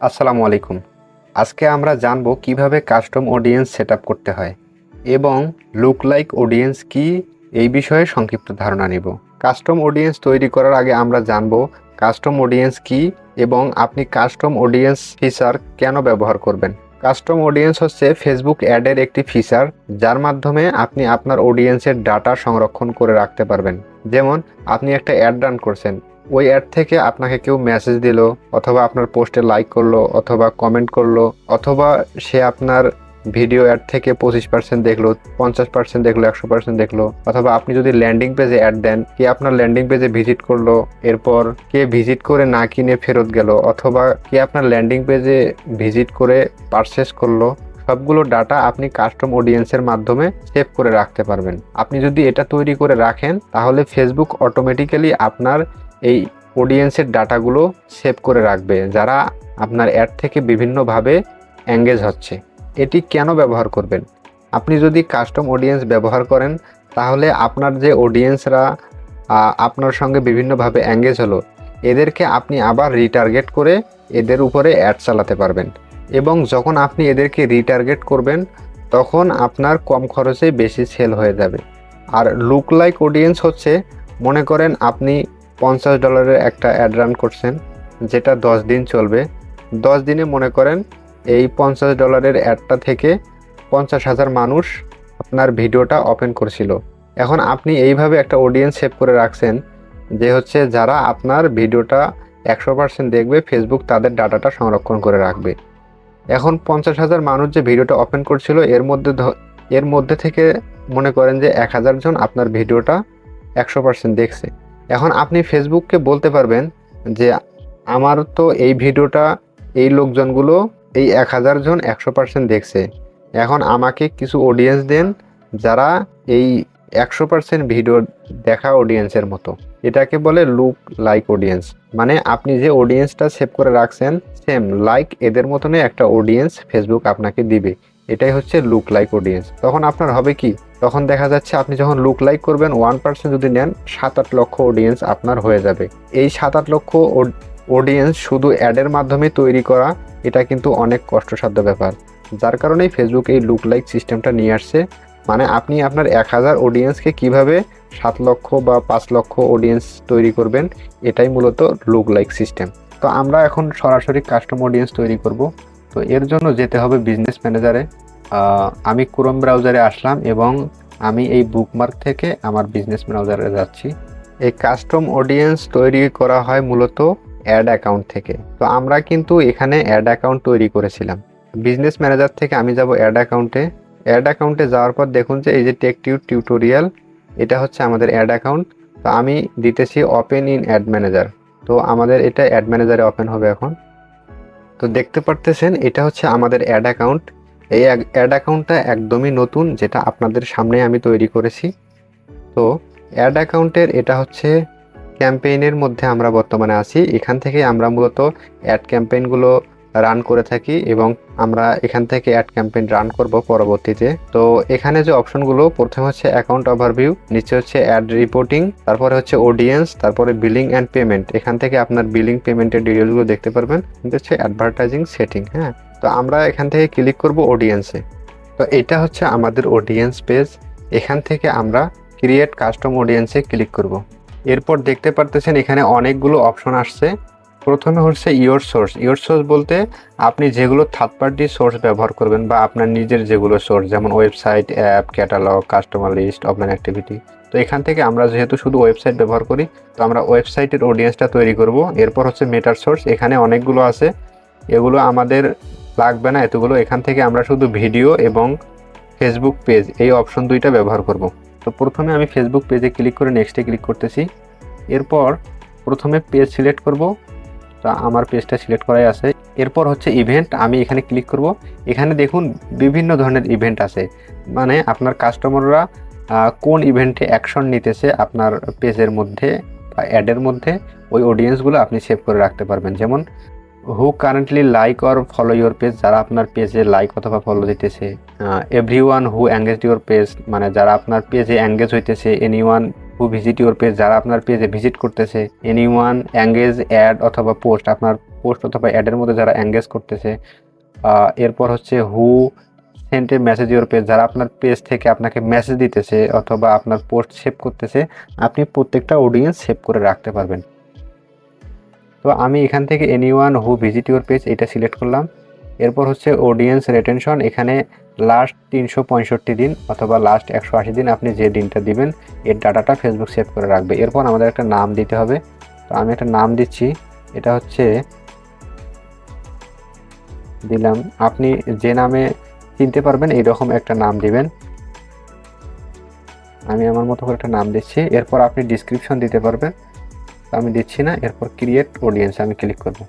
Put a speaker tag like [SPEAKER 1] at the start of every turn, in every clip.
[SPEAKER 1] আসসালামু আলাইকুম। আজকে আমরা জানব কীভাবে কাস্টম অডিয়েন্স সেট করতে হয় এবং লুক লাইক অডিয়েন্স কি এই বিষয়ে সংক্ষিপ্ত ধারণা নেব। কাস্টম অডিয়েন্স তৈরি করার আগে আমরা জানব কাস্টম অডিয়েন্স কি এবং আপনি কাস্টম অডিয়েন্স ফিচার কেন ব্যবহার করবেন। কাস্টম অডিয়েন্স হচ্ছে ফেসবুক অ্যাডের একটি ফিচার যার মাধ্যমে আপনি আপনার অডিয়েন্সের ডাটা সংরক্ষণ করে রাখতে পারবেন। যেমন, আপনি একটা অ্যাড রান করছেন ওই অ্যাড থেকে আপনাকে কেউ মেসেজ দিল, অথবা আপনার পোস্টে লাইক করল, অথবা কমেন্ট করল, অথবা সে আপনার ভিডিও অ্যাড থেকে পঁচিশ পার্সেন্ট দেখল, পঞ্চাশ পার্সেন্ট দেখল, একশো পার্সেন্ট দেখল, অথবা আপনি যদি ল্যান্ডিং পেজে অ্যাড দেন, কে আপনার ল্যান্ডিং পেজে ভিজিট করল, এরপর কে ভিজিট করে না কিনে ফেরত গেল, অথবা কে আপনার ল্যান্ডিং পেজে ভিজিট করে পারচেস করল, সবগুলো ডাটা আপনি কাস্টম অডিয়েন্সের মাধ্যমে সেভ করে রাখতে পারবেন। আপনি যদি এটা তৈরি করে রাখেন, তাহলে ফেসবুক অটোমেটিক্যালি আপনার এই অডিয়েন্সের ডাটাগুলো সেভ করে রাখবে, যারা আপনার অ্যাড থেকে বিভিন্নভাবে এঙ্গেজ হচ্ছে। এটি কেন ব্যবহার করবেন? আপনি যদি কাস্টম অডিয়েন্স ব্যবহার করেন, তাহলে আপনার যে অডিয়েন্সরা আপনার সঙ্গে বিভিন্নভাবে এঙ্গেজ হলো, এদেরকে আপনি আবার রিটার্গেট করে এদের উপরে অ্যাড চালাতে পারবেন। এবং যখন আপনি এদেরকে রিটার্গেট করবেন, তখন আপনার কম খরচে বেশি সেল হয়ে যাবে। আর লুক লাইক অডিয়েন্স হচ্ছে, মনে করেন আপনি পঞ্চাশ ডলারের একটা অ্যাড রান করছেন, যেটা দশ দিন চলবে। দশ দিনে মনে করেন এই পঞ্চাশ ডলারের অ্যাডটা থেকে পঞ্চাশ হাজার মানুষ আপনার ভিডিওটা ওপেন করছিল। এখন আপনি এইভাবে একটা অডিয়েন্স সেভ করে রাখছেন যে হচ্ছে যারা আপনার ভিডিওটা একশো পার্সেন্ট দেখবে ফেসবুক তাদের ডাটাটা সংরক্ষণ করে রাখবে। এখন পঞ্চাশ হাজার মানুষ যে ভিডিওটা ওপেন করছিল, এর মধ্যে এর মধ্যে থেকে মনে করেন যে এক হাজার জন আপনার ভিডিওটা একশো পার্সেন্ট দেখছে। এখন আপনি ফেসবুককে বলতে পারবেন যে আমার তো এই ভিডিওটা এই লোকজনগুলো এই এক হাজার জন একশো পার্সেন্ট দেখছে। এখন আমাকে কিছু অডিয়েন্স দেন যারা এই একশো পার্সেন্ট ভিডিও দেখা অডিয়েন্সের মতো। এটাকে বলে লুক লাইক অডিয়েন্স মানে আপনি যে অডিয়েন্সটা সেভ করে রাখছেন সেম লাইক এদের মতনই একটা অডিয়েন্স ফেসবুক আপনাকে দিবে। এটাই হচ্ছে লুক লাইক অডিয়েন্স তখন আপনার হবে কি? তখন দেখা যাচ্ছে আপনি যখন লুক লাইক করবেন ওয়ান পার্সেন্ট যদি নেন, সাত আট লক্ষ অডিয়েন্স আপনার হয়ে যাবে। এই সাত আট লক্ষ অডিয়েন্স শুধু অ্যাডের মাধ্যমে তৈরি করা, এটা কিন্তু অনেক কষ্টসাধ্য ব্যাপার। যার কারণেই ফেসবুক এই লুক লাইক সিস্টেমটা নিয়ে আসছে। মানে আপনি আপনার এক হাজার অডিয়েন্সকে কীভাবে সাত লক্ষ বা পাঁচ লক্ষ অডিয়েন্স তৈরি করবেন, এটাই মূলত লুক লাইক সিস্টেম তো আমরা এখন সরাসরি কাস্টম অডিয়েন্স তৈরি করব। তো এর জন্য যেতে হবে বিজনেস ম্যানেজারে আমি ক্রোম ব্রাউজারে আসলাম এবং আমি এই বুকমার্ক থেকে আমার বিজনেস ব্রাউজারে যাচ্ছি। এই কাস্টম অডিয়েন্স তৈরি করা হয় মূলত অ্যাড অ্যাকাউন্ট থেকে। তো আমরা কিন্তু এখানে অ্যাড অ্যাকাউন্ট তৈরি করেছিলাম। বিজনেস ম্যানেজার থেকে আমি যাব অ্যাড অ্যাকাউন্টে অ্যাড অ্যাকাউন্টে যাওয়ার পর দেখুন যে এই যে টেক টিউ টিউটোরিয়াল এটা হচ্ছে আমাদের অ্যাড অ্যাকাউন্ট তো আমি দিতেছি ওপেন ইন অ্যাড ম্যানেজার তো আমাদের এটা অ্যাড ম্যানেজারে ওপেন হবে এখন। তো দেখতে পারতেছেন, এটা হচ্ছে আমাদের অ্যাড অ্যাকাউন্ট এই অ্যাড অ্যাকাউন্টটা একদমই নতুন, যেটা আপনাদের সামনে আমি তৈরি করেছি। তো অ্যাড অ্যাকাউন্টের এটা হচ্ছে ক্যাম্পেইনের মধ্যে আমরা বর্তমানে আছি। এখান থেকে আমরা মূলত অ্যাড ক্যাম্পেইনগুলো রান করে থাকি এবং আমরা এখান থেকে অ্যাড ক্যাম্পেইন রান করব পরবর্তীতে। তো এখানে যে অপশনগুলো, প্রথমে হচ্ছে অ্যাকাউন্ট ওভারভিউ নিচে হচ্ছে অ্যাড রিপোর্টিং তারপরে হচ্ছে অডিয়েন্স তারপরে বিলিং অ্যান্ড পেমেন্ট এখান থেকে আপনার বিলিং পেমেন্টের ডিটেলসগুলো দেখতে পারবেন। কিন্তু হচ্ছে অ্যাডভার্টাইজিং সেটিং হ্যাঁ? তো আমরা এখান থেকে ক্লিক করব অডিয়েন্সে তো এটা হচ্ছে আমাদের অডিয়েন্স পেজ এখান থেকে আমরা ক্রিয়েট কাস্টম অডিয়েন্সে ক্লিক করব। এরপর দেখতে পারতেছেন এখানে অনেকগুলো অপশন আসছে। প্রথমে হচ্ছে ইয়োর সোর্স ইয়োর সোর্স বলতে আপনি যেগুলো থার্ড পার্টি সোর্স ব্যবহার করবেন বা আপনার নিজের যেগুলো সোর্স যেমন website app catalogue customer list offline activity তো এখান থেকে আমরা যেহেতু শুধু ওয়েবসাইট ব্যবহার করি, তো আমরা ওয়েবসাইটের অডিয়েন্সটা তৈরি করব। এরপর হচ্ছে মেটার সোর্স এখানে অনেকগুলো আছে। এগুলো আমাদের লাগবে না, এতগুলো। এখান থেকে আমরা শুধু ভিডিও এবং ফেসবুক পেজ এই অপশন দুইটা ব্যবহার করব। তো প্রথমে আমি ফেসবুক পেজে ক্লিক করে নেক্সটে ক্লিক করতেছি। এরপর প্রথমে পেজ সিলেক্ট করব। তা আমার পেজটা সিলেক্ট করাই আছে। এরপর হচ্ছে ইভেন্ট আমি এখানে ক্লিক করব। এখানে দেখুন বিভিন্ন ধরনের ইভেন্ট আছে। মানে আপনার কাস্টমাররা কোন ইভেন্টে অ্যাকশন নিতেছে আপনার পেজের মধ্যে বা অ্যাডের মধ্যে, ওই অডিয়েন্সগুলো আপনি সেভ করে রাখতে পারবেন। যেমন who currently like or follow your page যারা আপনার পেজে লাইক অথবা ফলো দিতেছে every one who engage your page মানে যারা আপনার পেজে অ্যাঙ্গেজ হইতেছে any one who visit your page যারা আপনার পেজে ভিজিট করতেছে এনি ওয়ান এঙ্গেজ অ্যাড অথবা পোস্ট আপনার পোস্ট অথবা অ্যাডের মধ্যে যারা অ্যাঙ্গেজ করতেছে এরপর হচ্ছে who sent message your page যারা আপনার পেজ থেকে আপনাকে মেসেজ দিতেছে অথবা আপনার পোস্ট সেভ করতেছে, আপনি প্রত্যেকটা অডিয়েন্স সেভ করে রাখতে পারবেন। তো আমি এখান থেকে any one who visit your page এটা সিলেক্ট করলাম। এরপর হচ্ছে অডিয়েন্স রেটেনশন এখানে লাস্ট তিনশো পঁয়ষট্টি দিন অথবা লাস্ট একশো আশি দিন আপনি যে দিনটা দিবেন, এর ডাটাটা ফেসবুক সেভ করে রাখবে। এরপর আমাদের একটা নাম দিতে হবে। তো আমি একটা নাম দিচ্ছি। এটা হচ্ছে দিলাম। আপনি যে নামে চিনতে পারবেন, এইরকম একটা নাম দিবেন। আমি আমার মতো করে একটা নাম দিচ্ছি। এরপর আপনি ডিসক্রিপশন দিতে পারবেন। আমি দিচ্ছি না। এরপর ক্রিয়েট অডিয়েন্স আমি ক্লিক করব।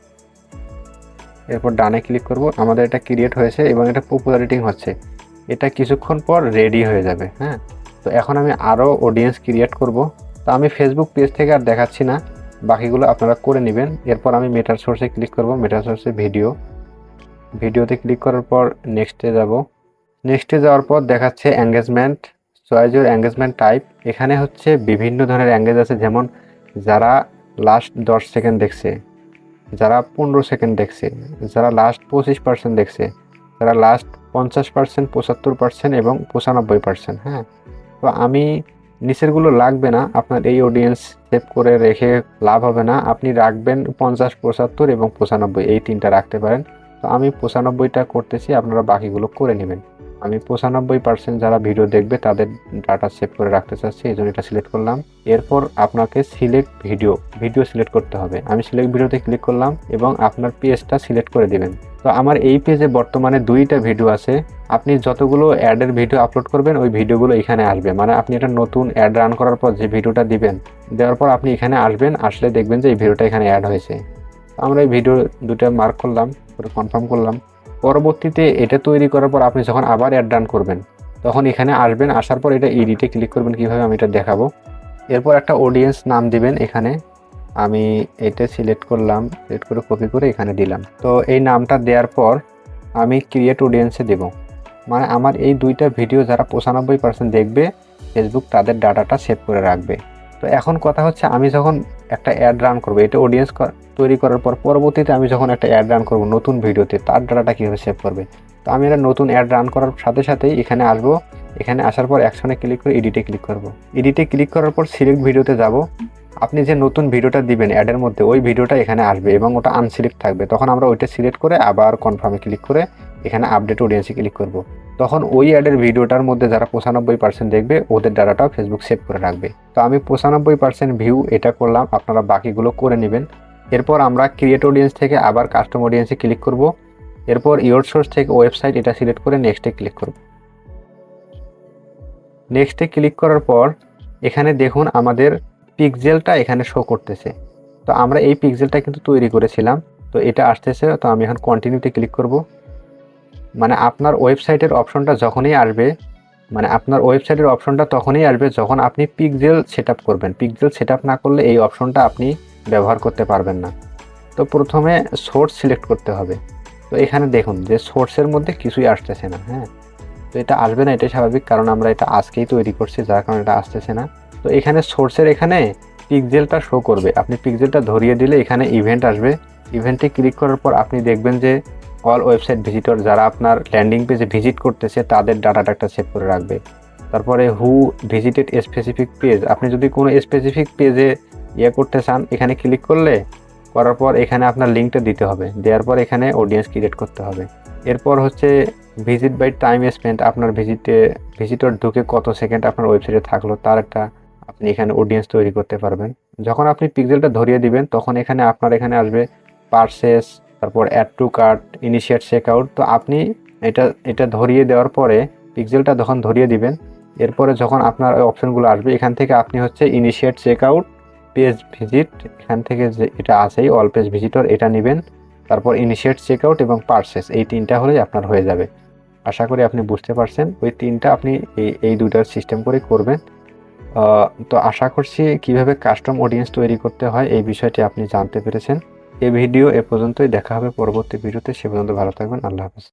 [SPEAKER 1] এরপর ডানে ক্লিক করব। আমাদের এটা ক্রিয়েট হয়েছে এবং এটা পপুলারিটিং হচ্ছে। এটা কিছুক্ষণ পর রেডি হয়ে যাবে হ্যাঁ? তো এখন আমি আরও অডিয়েন্স ক্রিয়েট করব। তো আমি ফেসবুক পেজ থেকে আর দেখাচ্ছি না। বাকিগুলো আপনারা করে নেবেন। এরপর আমি মেটার সোর্সে ক্লিক করব মেটার সোর্সে ভিডিও ভিডিওতে ক্লিক করার পর নেক্সটে যাব। নেক্সটে যাওয়ার পর দেখাচ্ছে engagement choice your engagement type এখানে হচ্ছে বিভিন্ন ধরনের অ্যাঙ্গেজ আছে। যেমন যারা লাস্ট দশ সেকেন্ড দেখছে। যারা পনেরো সেকেন্ড দেখছে, যারা লাস্ট পঁচিশ পার্সেন্ট দেখছে যারা লাস্ট পঞ্চাশ পার্সেন্ট পঁচাত্তর পার্সেন্ট এবং পঁচানব্বই পার্সেন্ট হ্যাঁ? তো আমি নিচেরগুলো লাগবে না, আপনার এই অডিয়েন্স সেভ করে রেখে লাভ হবে না। আপনি রাখবেন পঞ্চাশ, পঁচাত্তর এবং পঁচানব্বই, এই তিনটা রাখতে পারেন। তো আমি পঁচানব্বইটা করতেছি, আপনারা বাকিগুলো করে নেবেন। আমি পঁচানব্বই পার্সেন্ট যারা ভিডিও দেখবে, তাদের ডাটা সেভ করে রাখতে চাচ্ছি, এই জন্য এটা সিলেক্ট করলাম। এরপর আপনাকে সিলেক্ট ভিডিও ভিডিও সিলেক্ট করতে হবে। আমি সিলেক্ট ভিডিওতে ক্লিক করলাম এবং আপনার পেজটা সিলেক্ট করে দিবেন। তো আমার এই পেজে বর্তমানে দুইটা ভিডিও আছে। আপনি যতগুলো অ্যাডের ভিডিও আপলোড করবেন, ওই ভিডিওগুলো এখানে আসবে। মানে আপনি একটা নতুন অ্যাড রান করার পর যে ভিডিওটা দিবেন, দেওয়ার পর আপনি এখানে আসবেন, আসলে দেখবেন যে এই ভিডিওটা এখানে অ্যাড হয়েছে। আমরা এই ভিডিও দুটো মার্ক করলাম করে কনফার্ম করলাম। পরবর্তীতে এটা তৈরি করার পর আপনি যখন আবার অ্যাড রান করবেন, তখন এখানে আসবেন, আসার পর এটা এডিটে ক্লিক করবেন, কীভাবে আমি এটা দেখাবো। এরপর একটা অডিয়েন্স নাম দিবেন এখানে। আমি এটা সিলেক্ট করলাম সিলেক্ট করে কপি করে এখানে দিলাম। তো এই নামটা দেওয়ার পর আমি ক্রিয়েট অডিয়েন্সে দেব। মানে আমার এই দুইটা ভিডিও যারা পঁচানব্বই পার্সেন্ট দেখবে ফেসবুক তাদের ডাটাটা সেভ করে রাখবে। তো এখন কথা হচ্ছে আমি যখন একটা অ্যাড রান করব, এটা অডিয়েন্স তৈরি করার পর পরবর্তীতে আমি যখন একটা অ্যাড রান করব নতুন ভিডিওতে, তার ডাটাটা কীভাবে সেভ করবে? তো আমি একটা নতুন অ্যাড রান করার সাথে সাথেই এখানে আসব, এখানে আসার পর অ্যাকশনে ক্লিক করে এডিটে ক্লিক করব। এডিটে ক্লিক করার পর সিলেক্ট ভিডিওতে যাব। আপনি যে নতুন ভিডিওটা দিবেন অ্যাডের মধ্যে, ওই ভিডিওটা এখানে আসবে এবং ওটা আনসিলেক্ট থাকবে। তখন আমরা ওইটা সিলেক্ট করে আবার কনফার্মে ক্লিক করে এখানে আপডেট অডিয়েন্সে ক্লিক করব। তখন ওই অ্যাডের ভিডিওটার মধ্যে যারা পঁচানব্বই পার্সেন্ট দেখবে, ওদের ডাটাটাও ফেসবুক সেভ করে রাখবে। তো আমি পঁচানব্বই পার্সেন্ট ভিউ এটা করলাম, আপনারা বাকিগুলো করে নেবেন। এরপর আমরা ক্রিয়েট অডিয়েন্স থেকে আবার কাস্টম অডিয়েন্সে ক্লিক করব। এরপর ইয়োর সোর্স থেকে ওয়েবসাইট এটা সিলেক্ট করে নেক্সটে ক্লিক করব। নেক্সটে ক্লিক করার পর, এখানে দেখুন আমাদের পিকজেলটা এখানে শো করতেছে। তো আমরা এই পিকজেলটা কিন্তু তৈরি করেছিলাম। তো এটা আসতেছে, তো আমি এখন কন্টিনিউতে ক্লিক করব। মানে আপনার ওয়েবসাইটের অপশনটা যখনই আসবে মানে আপনার ওয়েবসাইটের অপশনটা তখনই আসবে যখন আপনি পিকজেল সেট করবেন। পিকজেল সেট না করলে এই অপশনটা আপনি ব্যবহার করতে পারবেন না। তো প্রথমে সোর্স সিলেক্ট করতে হবে। তো এখানে দেখুন যে সোর্সের মধ্যে কিছুই আসতেছে না হ্যাঁ? তো এটা আসবে না, এটাই স্বাভাবিক, কারণ আমরা এটা আজকেই তৈরি করছি, যার কারণে এটা আসতেছে না। তো এখানে সোর্সের এখানে পিকজেলটা শো করবে। আপনি পিকজেলটা ধরিয়ে দিলে এখানে ইভেন্ট আসবে। ইভেন্টে ক্লিক করার পর আপনি দেখবেন যে অল ওয়েবসাইট ভিজিটর যারা আপনার ল্যান্ডিং পেজে ভিজিট করতেছে, তাদের ডাটাটা একটা সেভ করে রাখবে। তারপরে হু ভিজিটেড স্পেসিফিক পেজ আপনি যদি কোনো স্পেসিফিক পেজে ইয়ে করতে চান, এখানে ক্লিক করলে, করার পর এখানে আপনার লিঙ্কটা দিতে হবে। দেওয়ার পর এখানে অডিয়েন্স ক্রিয়েট করতে হবে। এরপর হচ্ছে ভিজিট বাই টাইম স্পেন্ড আপনার ভিজিটে ভিজিটর ঢুকে কত সেকেন্ড আপনার ওয়েবসাইটে থাকল, তার একটা আপনি এখানে অডিয়েন্স তৈরি করতে পারবেন। যখন আপনি পিক্সেলটা ধরিয়ে দিবেন, তখন এখানে আপনার এখানে আসবে পার্সেস তারপর add to cart initiate checkout তো আপনি এটা এটা ধরিয়ে দেওয়ার পরে পিক্সেলটা যখন ধরিয়ে দিবেন, এরপরে যখন আপনার ওই অপশনগুলো আসবে, এখান থেকে আপনি হচ্ছে initiate checkout page visit এখান থেকে যে এটা আছেই অল পেজ ভিজিটর এটা নেবেন, তারপর ইনিশিয়েট চেক আউট এবং পার্সেস এই তিনটা হলেই আপনার হয়ে যাবে। আশা করি আপনি বুঝতে পারছেন, ওই তিনটা আপনি এই এই দুটার সিস্টেম করে করবেন। তো আশা করছি কীভাবে কাস্টম অডিয়েন্স তৈরি করতে হয়, এই বিষয়টি আপনি জানতে পেরেছেন। এই ভিডিও এ পর্যন্তই। দেখা হবে পরবর্তী ভিডিওতে। সে পর্যন্ত ভালো থাকবেন। আল্লাহ হাফেজ।